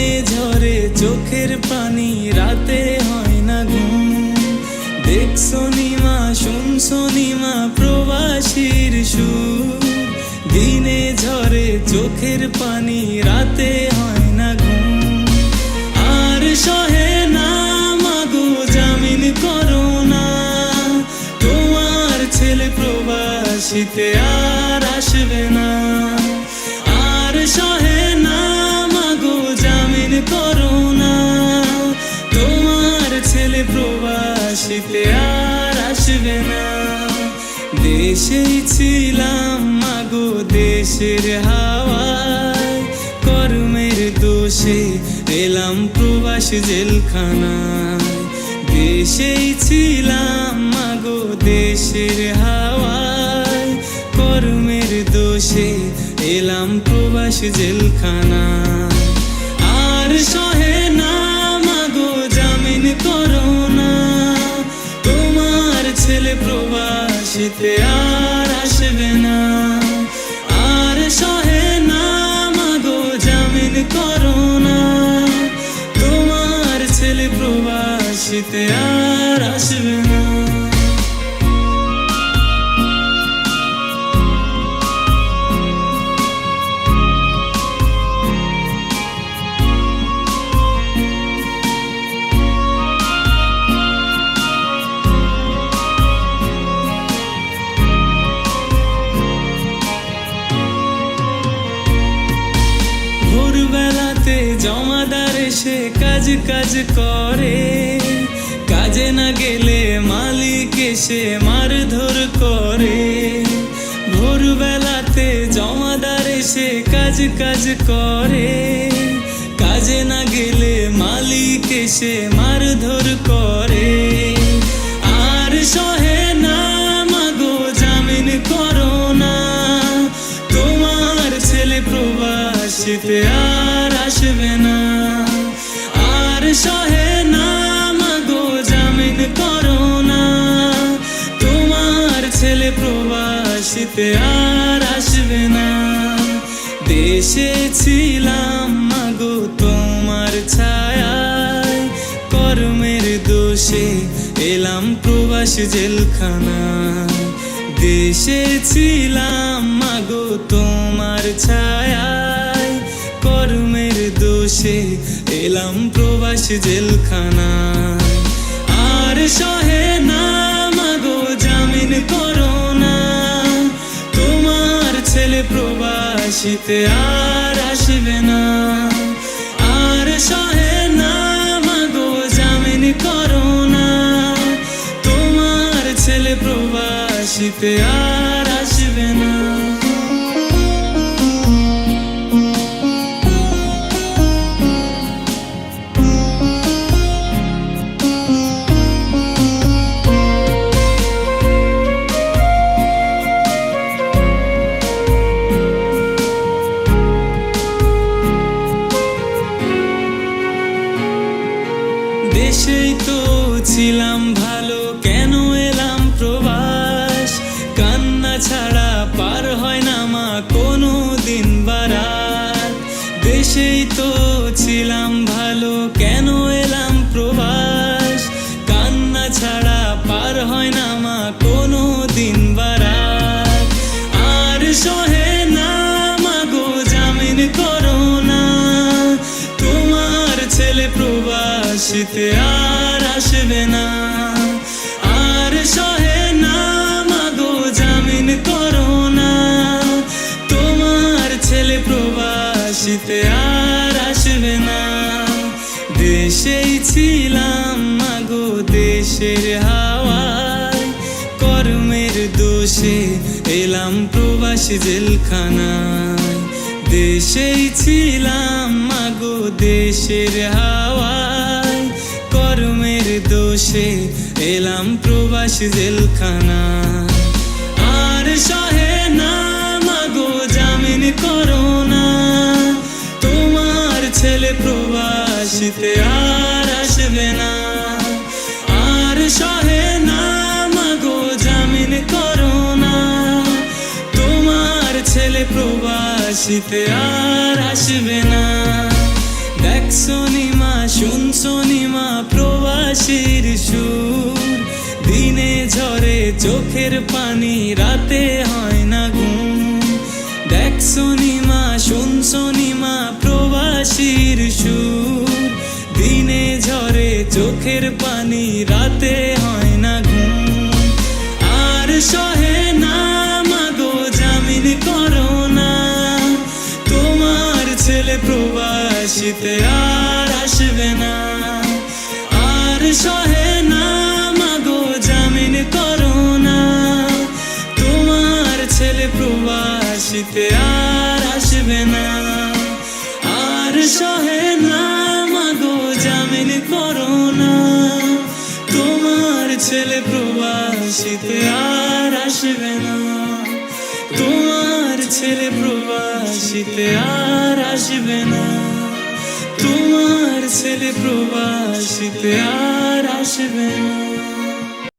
দিনে ঝরে চোখের পানি, রাতে হয় না ঘুম। দেখছ নিমা শুনছো নিমা প্রবাসীর সুর। দিনে ঝরে চোখের পানি, রাতে হয় না ঘুম। আর সহে না, মাগো, জামিন করো না। তোমার ছেলে প্রবাসীতে আর আসবে না। না। দেশেই ছিলাম মাগো দেশের হাওয়ায়। কর্মের দোষে এলাম প্রবাস জেলখানায়। দেশেই ছিলাম মাগো দেশের হাওয়ায়। কর্মের দোষে এলাম প্রবাস জেলখানায়। আর সহে প্রবাসীতে আর আসবে না। আর সহে না মাগো জামিন করো না। তোমার ছেলে প্রবাসীতে আর জমাদার সে কাজ কাজ করে। কাজে না গেলে মালিক এসে মারধর করে। ভোরবেলাতে জমাদার সে কাজ কাজ করে। কাজে না গেলে মালিক এসে মারধর করে। সহে মাগো জামিন করো না। তোমার ছেলে প্রবাসীতে আর আসবে না। দেশে ছিলাম মাগো, তোমার ছায়ায়। কর্মের দোষে এলাম প্রবাস জেলখানায়। দেশে ছিলাম মাগো, তোমার ছায়ায়। কর্মের দোষে এলাম প্রবাস জেলখানা আর সহে না মাগো জামিন করো না তোমার ছেলে প্রবাসীতে আর আসবে না। আর সহে না মাগো জামিন করো না তোমার ছেলে প্রবাসীতে আর আসবে না। দেশেই তো ছিলাম ভালো প্রবাসীতে আর আসবে না। আর সহে না মাগো জামিন করো না। তোমার ছেলে প্রবাসীতে আর আসবে না। দেশেই ছিলাম মাগো, দেশের হাওয়ায়। কর্মের দোষে এলাম প্রবাসী জেলখানায়। দেশেই ছিলাম মাগো, দেশের কর্মের দোষে এলাম প্রবাসী জেলখানা। আর সহে না মাগো জামিন করো না। তোমার ছেলে প্রবাসীতে আর আসবে না। আর সহে না মাগো জামিন করো না। তোমার প্রবাসীতে আর আসবে না। দেখছ সুর। দিনে ঝরে চোখের পানি, রাতে হয় না ঘুম। দেখছ নিমা শুনছো নিমা প্রবাসীর সুর। দিনে ঝরে চোখের পানি, রাতে হয় না ঘুম। আর সহে না, মাগো জামিন করো না। তোমার ছেলে প্রবাসীতে আর আসবে না। আর সহে প্রবাসীতে আর আসবে না। আর সহে না, মাগো জামিন করো না। তোমার ছেলে প্রবাসীতে আর আসবে না। তোমার ছেলে প্রবাসীতে আর আসবে না। তোমার ছেলে প্রবাসীতে আর আসবে না।